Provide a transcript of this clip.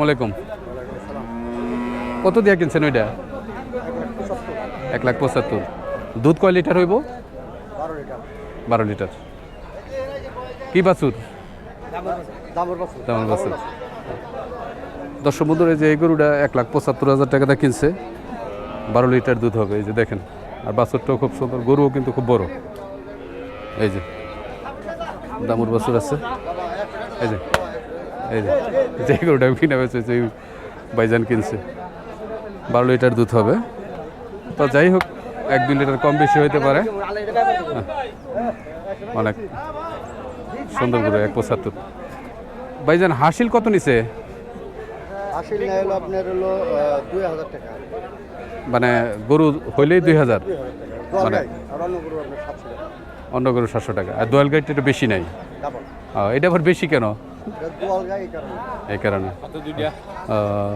আসসালামাইকুম কত দিয়ে কিনছেন ওইটা? এক লাখ পঁচাত্তর। দুধ কয় লিটার হইব? বারো লিটার। কি বাছুর? দামর বাছুর। দর্শক বন্ধুরা যে এই গরুটা এক লাখ পঁচাত্তর হাজার টাকাটা কিনছে। বারো লিটার দুধ হবে, এই যে দেখেন। আর বাছুরটাও খুব সুন্দর, গরুও কিন্তু খুব বড়। এই যে, দামুর বাছুর আছে। এই যে এই যে গরুটা কিনে হয়েছে সেই বাইজান কিনছে। বারো লিটার দুধ হবে। তো যাই হোক এক দুই লিটার কম বেশি হইতে পারে। অনেক সুন্দর গরু এক পঁচাত্তর। ভাইজান হাসিল কত নিছে? মানে গরু হইলেই দুই হাজার। মানে- অন্য গরু সাতশো টাকা। আর দোয়াল গাড়িটা একটু বেশি নাই? এটা আবার বেশি কেন? দোয়াল গাই এই কারণে এই কারণে আহ,